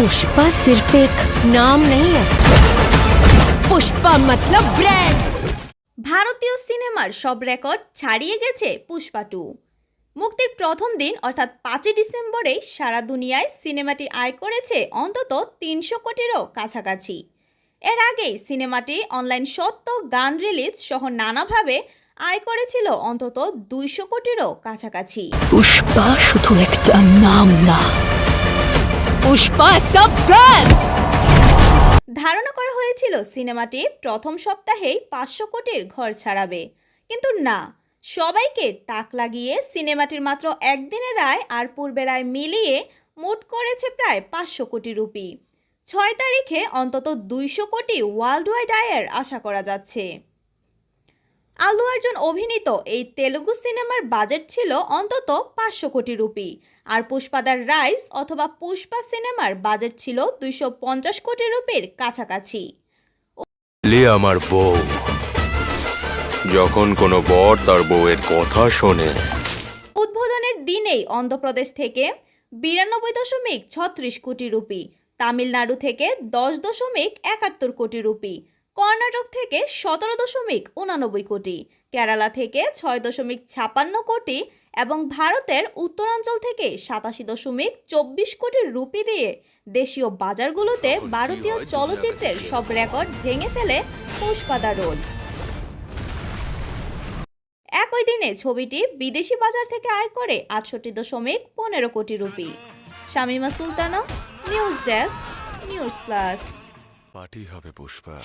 पुष्पा सिर्फ एक नाम नहीं है पुष्पा मतलब ब्रांड ভারতীয় সিনেমার সব রেকর্ড ছাড়িয়ে গেছে পুষ্পা টু মুক্তির প্রথম দিন অর্থাৎ পাঁচই ডিসেম্বরে সারা দুনিয়ায় সিনেমাটি আয় করেছে অন্তত তিনশো কোটিরও কাছাকাছি এর আগেই সিনেমাটি অনলাইন সত্য গান রিলিজ সহ নানাভাবে আয় করেছিল অন্তত দুইশো কোটিরও কাছাকাছি पुष्पा শুধু একটা নাম না পুষ্পা একটা ব্র্যান্ড ধারণা করা হয়েছিল সিনেমাটি প্রথম সপ্তাহেই পাঁচশো কোটির ঘর ছাড়াবে। কিন্তু না, সবাইকে তাক লাগিয়ে সিনেমাটির মাত্র একদিনের আয় আর পূর্বের আয় মিলিয়ে মোট করেছে প্রায় পাঁচশো কোটি রুপি। ছয় তারিখে অন্তত দুইশো কোটি ওয়ার্ল্ড ওয়াইড আয়ের আশা করা যাচ্ছে। আল্লু অর্জুন অভিনীত এই তেলুগু সিনেমার বাজেট ছিল অন্তত পাঁচশো কোটি রুপি। আর পুষ্পাদার রাইস অথবা পুষ্পা সিনেমার বাজেট ছিল দুইশো পঞ্চাশ কোটি রুপির কাছাকাছি। আমার বউ যখন কোনো বর তার বউয়ের কথা শোনে। উদ্বোধনের দিনেই অন্ধ্রপ্রদেশ থেকে বিরানব্বই দশমিক ছত্রিশ কোটি রুপি তামিলনাড়ু থেকে দশ দশমিক একাত্তর কোটি রুপি কর্ণাটক থেকে সতেরো দশমিক উনানব্বই কোটি কেরালা থেকে ছয় দশমিক ছাপান্ন কোটি এবং ভারতের উত্তরাঞ্চল থেকে সাতাশি দশমিক চব্বিশ কোটি রুপি দিয়ে দেশীয় বাজারগুলোতে ভারতীয় চলচ্চিত্রের সব রেকর্ড ভেঙে ফেলে পুষ্পাদা রোড একই দিনে ছবিটি বিদেশি বাজার থেকে আয় করে আটষট্টি দশমিক পনেরো কোটি rupee. Shamima Sultana news desk news plus. Party হবে পুষ্পা।